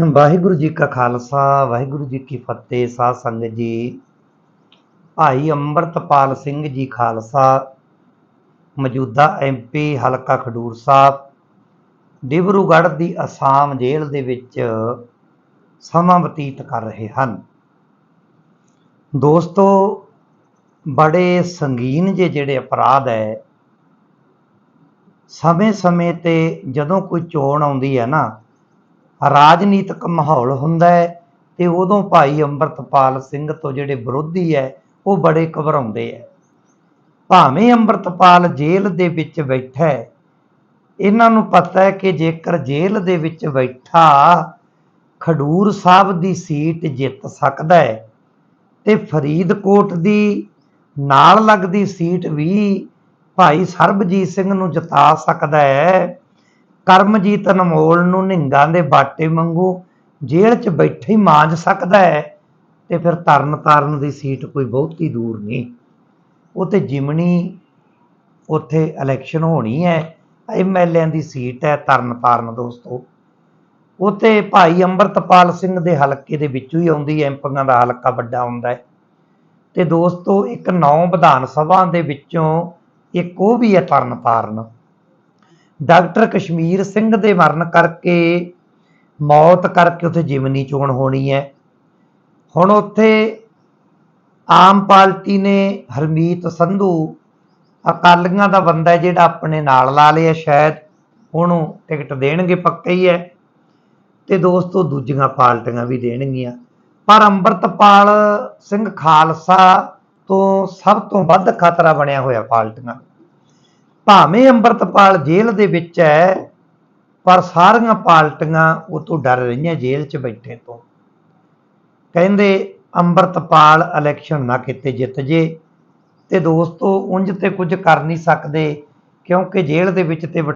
ਵਾਹਿਗੁਰੂ ਜੀ ਕਾ ਖਾਲਸਾ, ਵਾਹਿਗੁਰੂ ਜੀ ਕੀ ਫਤਿਹ, ਸਾਧ ਸੰਗਤ ਜੀ। ਭਾਈ ਅੰਮ੍ਰਿਤਪਾਲ ਸਿੰਘ ਜੀ ਖਾਲਸਾ, ਮੌਜੂਦਾ ਐਮਪੀ ਹਲਕਾ ਖਡੂਰ ਸਾਹਿਬ, ਡਿਬਰੂਗੜ੍ਹ ਦੀ ਅਸਾਮ ਜੇਲ੍ਹ ਦੇ ਵਿੱਚ ਸਮਾਂ ਬਤੀਤ ਕਰ ਰਹੇ ਹਨ। ਦੋਸਤੋ, ਬੜੇ ਸੰਗੀਨ ਜੇ ਜਿਹੜੇ ਅਪਰਾਧ ਹੈ ਸਮੇਂ-ਸਮੇਂ ਤੇ ਜਦੋਂ ਕੋਈ ਚੋਣ ਆਉਂਦੀ ਹੈ ਨਾ ਰਾਜਨੀਤਿਕ ਮਾਹੌਲ ਹੁੰਦਾ ਹੈ ਤੇ ਉਦੋਂ ਭਾਈ ਅੰਮ੍ਰਿਤਪਾਲ ਸਿੰਘ ਤੋਂ ਜਿਹੜੇ ਵਿਰੋਧੀ ਹੈ, ਉਹ ਬੜੇ ਘਬਰਾਉਂਦੇ ਹੈ। ਭਾਵੇਂ ਅੰਮ੍ਰਿਤਪਾਲ ਜੇਲ੍ਹ ਦੇ ਵਿੱਚ ਬੈਠਾ ਹੈ, ਇਹਨਾਂ ਨੂੰ ਪਤਾ ਹੈ ਕਿ ਜੇਕਰ ਜੇਲ੍ਹ ਦੇ ਵਿੱਚ ਬੈਠਾ, ਖਡੂਰ ਸਾਹਿਬ ਦੀ ਸੀਟ ਜਿੱਤ ਸਕਦਾ ਹੈ ਤੇ ਫਰੀਦਕੋਟ ਦੀ ਨਾਲ ਲੱਗਦੀ ਸੀਟ ਵੀ ਭਾਈ ਸਰਬਜੀਤ ਸਿੰਘ ਨੂੰ ਜਿਤਾ ਸਕਦਾ ਹੈ ਕਰਮਜੀਤ ਅਨਮੋਲ ਨੂੰ ਨਿੰਗਾਂ ਦੇ ਬਾਟੇ ਵਾਂਗੂ ਜੇਲ੍ਹ 'ਚ ਬੈਠੇ ਹੀ ਮਾਂਜ ਸਕਦਾ ਹੈ ਤੇ ਫਿਰ ਤਰਨ ਤਾਰਨ ਦੀ ਸੀਟ ਕੋਈ ਬਹੁਤੀ ਦੂਰ ਨਹੀਂ। ਉਹ ਤੇ ਜਿਮਣੀ, ਉੱਥੇ ਇਲੈਕਸ਼ਨ ਹੋਣੀ ਹੈ ਐਮਐਲਏ ਦੀ ਸੀਟ ਹੈ ਤਰਨ ਤਾਰਨ ਦੋਸਤੋ। ਉਤੇ ਭਾਈ ਅੰਮ੍ਰਿਤਪਾਲ ਸਿੰਘ ਦੇ ਹਲਕੇ ਦੇ ਵਿੱਚੋਂ ਹੀ ਆਉਂਦੀ ਹੈ ਐਮਪੀਆਂ ਦਾ ਹਲਕਾ ਵੱਡਾ ਹੁੰਦਾ ਹੈ। ਤੇ ਦੋਸਤੋ ਇੱਕ ਨੌ ਵਿਧਾਨ ਸਭਾ ਦੇ ਵਿੱਚੋਂ ਇੱਕ ਉਹ ਵੀ ਹੈ ਤਰਨ ਤਾਰਨ ਡਾਕਟਰ ਕਸ਼ਮੀਰ ਸਿੰਘ ਦੇ ਮਰਨ ਕਰਕੇ ਮੌਤ ਕਰਕੇ ਉੱਥੇ ਜਿਮਨੀ ਚੋਣ ਹੋਣੀ ਹੈ। ਹੁਣ ਉੱਥੇ ਆਮ ਪਾਰਟੀ ਨੇ ਹਰਮੀਤ ਸੰਧੂ, ਅਕਾਲੀਆਂ ਦਾ ਬੰਦਾ ਹੈ ਜਿਹੜਾ ਆਪਣੇ ਨਾਲ ਲਾ ਲਿਆ ਸ਼ਾਇਦ, ਉਹਨੂੰ ਟਿਕਟ ਦੇਣਗੇ ਪੱਕਾ ਹੀ ਹੈ ਤੇ ਦੋਸਤੋ ਦੂਜੀਆਂ ਪਾਰਟੀਆਂ ਵੀ ਦੇਣਗੀਆਂ। ਪਰ ਅੰਮ੍ਰਿਤਪਾਲ ਸਿੰਘ ਖਾਲਸਾ ਤੋਂ ਸਭ ਤੋਂ ਵੱਧ ਖਤਰਾ ਬਣਿਆ ਹੋਇਆ ਪਾਰਟੀਆਂ ਭਾਵੇਂ ਅੰਮ੍ਰਿਤਪਾਲ ਜੇਲ੍ਹ ਦੇ ਵਿੱਚ ਹੈ, ਪਰ ਸਾਰੀਆਂ ਪਾਰਟੀਆਂ ਉਹ ਤੋਂ ਡਰ ਰਹੀਆਂ ਜੇਲ੍ਹ 'ਚ ਬੈਠੇ ਤੋਂ। ਕਹਿੰਦੇ, ਅੰਮ੍ਰਿਤਪਾਲ ਇਲੈਕਸ਼ਨ ਨਾ ਕਿਤੇ ਜਿੱਤ ਜੇ ਤੇ ਦੋਸਤੋ, ਉਂਝ ਤੇ ਕੁਝ ਕਰ ਨਹੀਂ ਸਕਦੇ, ਕਿਉਂਕਿ ਜੇਲ੍ਹ ਦੇ ਵਿੱਚ ਤੇ